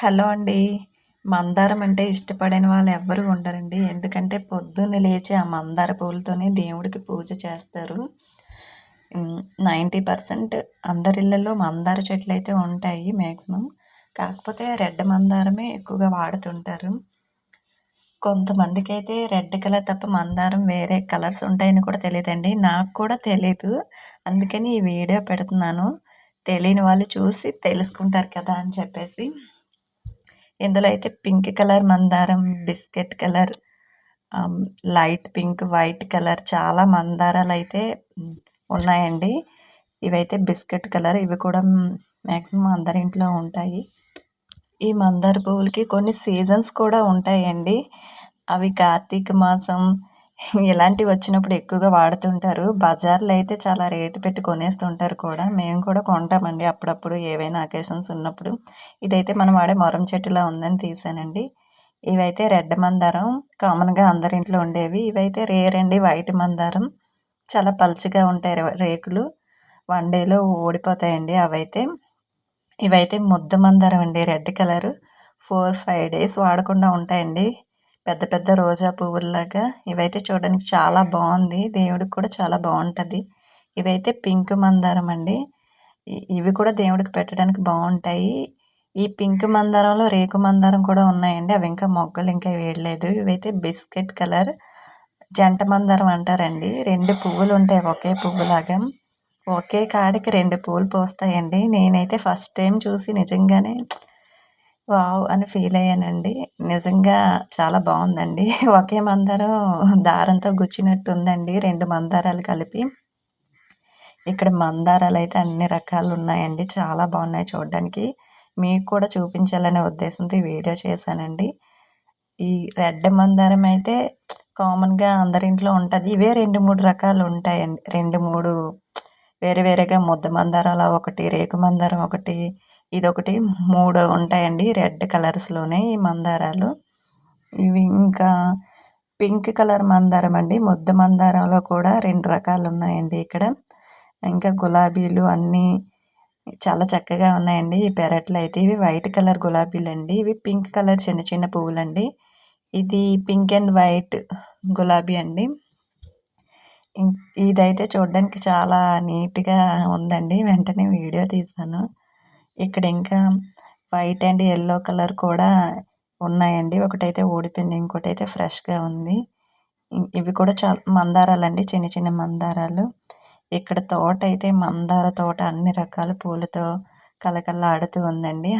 Hello అండి. మందారం అంటే ఇష్టపడని వాళ్ళు ఎవ్వరు ఉండరండి. ఎందుకంటే పొద్దున్న లేచి ఆ మందార పూలతోనే దేవుడికి పూజ చేస్తారు. నైంటీ పర్సెంట్ అందరిళ్ళల్లో మందార చెట్లు అయితే ఉంటాయి మ్యాక్సిమం కాకపోతే రెడ్ మందారమే ఎక్కువగా వాడుతుంటారు. కొంతమందికి అయితే రెడ్ కలర్ తప్ప మందారం వేరే కలర్స్ ఉంటాయని కూడా తెలియదండి. నాకు కూడా తెలియదు అందుకని ఈ వీడియో పెడుతున్నాను. తెలియని వాళ్ళు చూసి తెలుసుకుంటారు కదా అని చెప్పేసి. ఇందులో అయితే పింక్ కలర్ మందారం biscuit colour light pink white colour చాలా మందారాలు అయితే ఉన్నాయండి. ఇవైతే బిస్కెట్ కలర్ ఇవి కూడా మ్యాక్సిమం అందరి ఇంట్లో ఉంటాయి. ఈ మందార పువ్వులకి కొన్ని సీజన్స్ కూడా ఉంటాయండి. అవి కార్తీక మాసం ఇలాంటివి వచ్చినప్పుడు ఎక్కువగా వాడుతుంటారు. బజార్లో అయితే చాలా రేటు పెట్టి కొనేస్తుంటారు కూడా. మేము కూడా కొంటామండి అప్పుడప్పుడు ఏవైనా అకేషన్స్ ఉన్నప్పుడు. ఇదైతే మనం వాడే మొరం చెట్టులా ఉందని తీసానండి. ఇవైతే రెడ్ మందారం కామన్గా అందరి ఇంట్లో ఉండేవి. ఇవైతే రేర్ అండి వైట్ మందారం. చాలా పలుచగా ఉంటాయి రేకులు. వన్ డేలో ఓడిపోతాయండి అవైతే. ఇవైతే ముద్ద మందారం అండి red colour. Four five days వాడకుండా ఉంటాయండి. పెద్ద పెద్ద రోజా పువ్వుల్లాగా ఇవైతే చూడడానికి చాలా బాగుంది. దేవుడికి కూడా చాలా బాగుంటుంది. ఇవైతే పింక్ మందారం అండి. ఇవి కూడా దేవుడికి పెట్టడానికి బాగుంటాయి. ఈ పింక్ మందారంలో రేకు మందారం కూడా ఉన్నాయండి. అవి ఇంకా మొగ్గలు ఇంకా వేయలేదు. ఇవైతే బిస్కెట్ కలర్ జంట మందారం అంటారండి. రెండు పువ్వులు ఉంటాయి ఒకే పువ్వులాగా. ఒకే కాడికి రెండు పూలు పోస్తాయండి. నేనైతే ఫస్ట్ టైం చూసి నిజంగానే వావ్ అని ఫీల్ అయ్యానండి. నిజంగా చాలా బాగుందండి ఒకే మందారం దారంతో గుచ్చినట్టు ఉందండి రెండు మందారాలు కలిపి. ఇక్కడ మందారాలు అయితే అన్ని రకాలు ఉన్నాయండి చాలా బాగున్నాయి చూడడానికి. మీకు కూడా చూపించాలనే ఉద్దేశంతో ఈ వీడియో చేశానండి. ఈ రెడ్ మందారం అయితే కామన్గా అందరింట్లో ఉంటుంది. ఇవే రెండు మూడు రకాలు ఉంటాయండి రెండు మూడు వేరే వేరేగా ముద్ద మందారాలు ఒకటి రేకు మందారం ఒకటి ఇదొకటి మూడు ఉంటాయండి. రెడ్ కలర్స్లోనే ఈ మందారాలు. ఇవి ఇంకా పింక్ కలర్ మందారం అండి. ముద్ద మందారంలో కూడా రెండు రకాలు ఉన్నాయండి ఇక్కడ. ఇంకా గులాబీలు అన్నీ చాలా చక్కగా ఉన్నాయండి. ఈ పెరట్లో అయితే ఇవి వైట్ కలర్ గులాబీలు అండి ఇవి పింక్ కలర్ చిన్న చిన్న పువ్వులండి. ఇది పింక్ అండ్ వైట్ గులాబీ అండి. ఇదైతే చూడడానికి చాలా నీట్గా ఉందండి. వెంటనే వీడియో తీసాను ఇక్కడ ఇంకా వైట్ అండ్ ఎల్లో కలర్ కూడా ఉన్నాయండి. ఒకటైతే ఊడిపోయింది ఇంకోటి అయితే ఫ్రెష్గా ఉంది. ఇవి కూడా చాలా మందారాలు అండి చిన్న చిన్న మందారాలు. ఇక్కడ తోట అయితే మందార తోట అన్ని రకాల పూలతో కలకల్లాడుతూ ఉందండి.